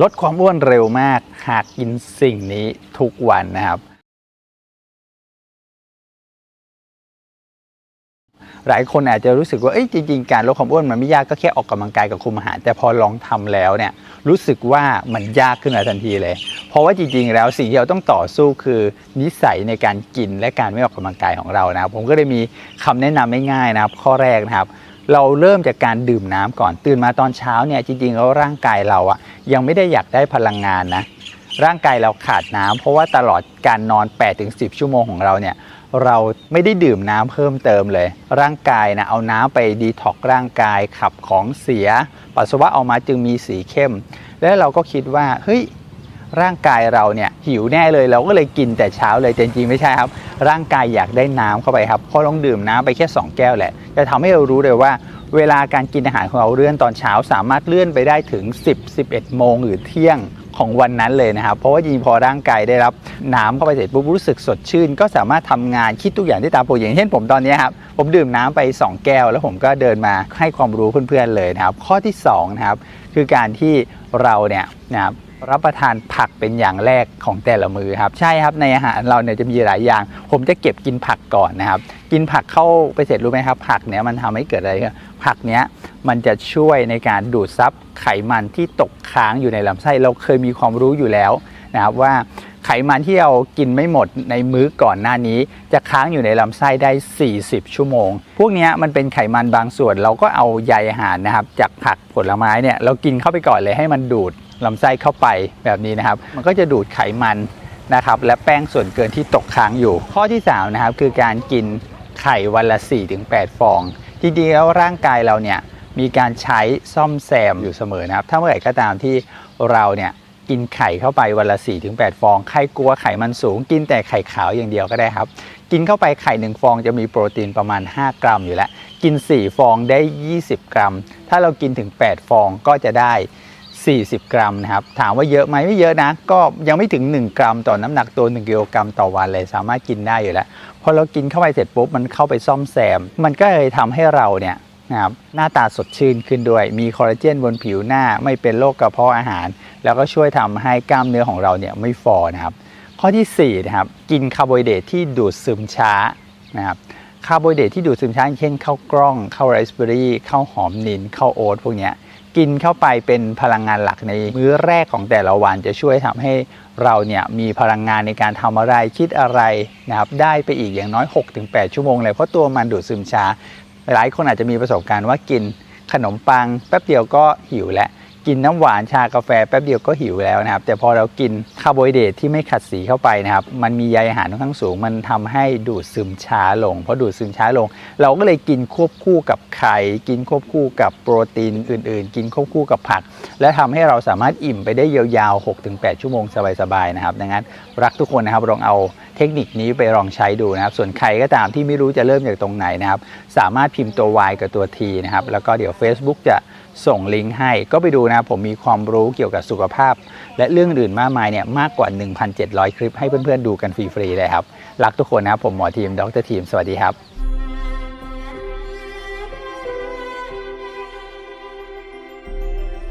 ลดความอ้วนเร็วมาก หากกินสิ่งนี้ทุกวันนะครับ หลายคนอาจจะรู้สึกว่าเอ้ยจริงๆ การลดความอ้วนมันไม่ยากก็แค่ออกกำลังกายกับคุมอาหาร แต่พอลองทำแล้วเนี่ยรู้สึกว่ามันยากขึ้นมาทันทีเลย เพราะว่าจริงๆ แล้วสิ่งที่เราต้องต่อสู้คือนิสัยในการกินและการไม่ออกกำลังกายของเรานะครับ ผมก็เลยมีคำแนะนำง่ายๆนะครับ ข้อแรกนะครับเราเริ่มจากการดื่มน้ำก่อนตื่นมาตอนเช้าเนี่ยจริงๆแล้วร่างกายเราอะ ยังไม่ได้อยากได้พลังงานนะ ร่างกายเราขาดน้ำเพราะว่าตลอดการนอน 8-10 ชั่วโมงของเราเนี่ยเราไม่ได้ดื่มน้ำเพิ่มเติมเลย ร่างกายนะเอาน้ำไปดีท็อกร่างกายขับของเสีย ปัสสาวะออกมาจึงมีสีเข้ม แล้วเราก็คิดว่าเฮ้ย ร่างกายเราเนี่ยหิวแน่เลยเราก็เลยกินแต่เช้าเลยจริงๆไม่ใช่ครับ ร่างกายอยากได้น้ำเข้าไปครับพอลองดื่มน้ำไปแค่ 2 แก้วแหละจะทำให้เรารู้เลยว่าเวลาการกินอาหารของเราเลื่อนตอนเช้าสามารถเลื่อนไปได้ถึง 10 11 โมงหรือเที่ยงของวันนั้นเลยนะครับ เพราะว่าจริงพอร่างกายได้รับน้ำเข้าไปเสร็จปุ๊บรู้สึกสดชื่น ก็สามารถทำงานคิดทุกอย่างได้ตามปกติอย่างเช่นผมตอนนี้ครับผมดื่มน้ำไป 2 แก้ว แล้วผมก็เดินมาให้ความรู้เพื่อนๆเลยนะครับ ข้อที่2นะครับคือการที่เราเนี่ยนะครับ รับประทานผักเป็นอย่างแรกของแต่ละมือครับ ใช่ครับในอาหารเราเนี่ยจะมีหลายอย่าง ผมจะเก็บกินผักก่อนนะครับ กินผักเข้าไปเสร็จรู้ไหมครับ ผักเนี้ยมันทำให้เกิดอะไรผักเนี้ยมันจะช่วยในการดูดซับไขมันที่ตกค้างอยู่ในลำไส้เราเคยมีความรู้อยู่แล้วนะครับว่า ไขมันที่เรากินไม่หมดในมื้อก่อนหน้านี้ จะค้างอยู่ในลำไส้ได้ 40 ชั่วโมง พวกนี้มันเป็นไขมันบางส่วนเราก็เอาใยอาหารนะครับ จากผักผลไม้เนี่ยเรากินเข้าไปก่อนเลยให้มันดูดลำไส้เข้าไปแบบนี้นะครับ มันก็จะดูดไขมันนะครับ และแป้งส่วนเกินที่ตกค้างอยู่ ข้อที่สามนะครับคือการกินไข่วันละ 4-8 ฟองจริงๆแล้วร่างกายเราเนี่ยมีการใช้ซ่อมแซมอยู่เสมอนะครับ ถ้าเมื่อไหร่ก็ตามที่เราเนี่ย กินไข่เข้าไปวันละ4-8 ฟอง ใครกลัวไขมันสูง กินแต่ไข่ขาวอย่างเดียวก็ได้ครับ กินเข้าไปไข่หนึ่งฟองจะมีโปรตีนประมาณ 5 กรัมอยู่แล้ว กิน 4 ฟองได้ 20 กรัม ถ้าเรากินถึง 8 ฟองก็จะได้ 40 กรัมนะครับ ถามว่าเยอะไหมไม่เยอะนะ ก็ยังไม่ถึง 1 กรัมต่อน้ำหนักตัว 1 กิโลกรัมต่อวันเลย สามารถกินได้อยู่แล้ว พอเรากินเข้าไปเสร็จปุ๊บมันเข้าไปซ่อมแซม มันก็เลยทำให้เราเนี่ย นะครับหน้าตาสดชื่นขึ้นด้วย มีคอลลาเจนบนผิวหน้าไม่เป็นโรคกระเพาะอาหาร แล้วก็ช่วยทำให้กล้ามเนื้อของเราเนี่ยไม่ฟอนะครับข้อที่4นะครับกินคาร์โบไฮเดรตที่ดูดซึมช้านะครับคาร์โบไฮเดรตที่ดูดซึมช้าเช่นข้าวกล้องข้าวไรซ์เบอรี่ข้าวหอมนินข้าวโอ๊ตพวกเนี้ยกินเข้าไปเป็นพลังงานหลักในมื้อแรกของแต่ละวันจะช่วยทำให้เราเนี่ยมีพลังงานในการทำอะไรคิดอะไรนะครับได้ไปอีกอย่างน้อย 6-8 ชั่วโมงเลยเพราะตัวมันดูดซึมช้า หลายคนอาจจะมีประสบการณ์ว่ากินขนมปัง แป๊บเดียวก็หิวแล้วกินน้ำหวานชากาแฟแป๊บเดียวก็หิวแล้วนะครับ แต่พอเรากินคาร์โบไฮเดรตที่ไม่ขัดสีเข้าไปนะครับ มันมีใยอาหารค่อนข้างสูง มันทำให้ดูดซึมช้าลงเพราะดูดซึมช้าลง เราก็เลยกินควบคู่กับไข่กินควบคู่กับโปรตีนอื่น ๆ กินควบคู่กับผัก และทำให้เราสามารถอิ่มไปได้ยาวๆ 6-8 ชั่วโมงสบายๆนะครับดังนั้นรักทุกคนนะครับลองเอาเทคนิคนี้ไปลองใช้ดูนะครับ ส่วนใครก็ตามที่ไม่รู้จะเริ่มจากตรงไหนนะครับ สามารถพิมพ์ตัว Y กับตัว T นะครับ แล้วก็เดี๋ยว Facebook จะส่งลิงก์ให้ ก็ไปดูนะครับผมมีความรู้เกี่ยวกับสุขภาพ และเรื่องอื่นมากมายเนี่ยมากกว่า 1,700 คลิปให้เพื่อนๆดูกันฟรีๆเลยครับ รักทุกคนนะครับผมหมอทีมดรทีม สวัสดีครับ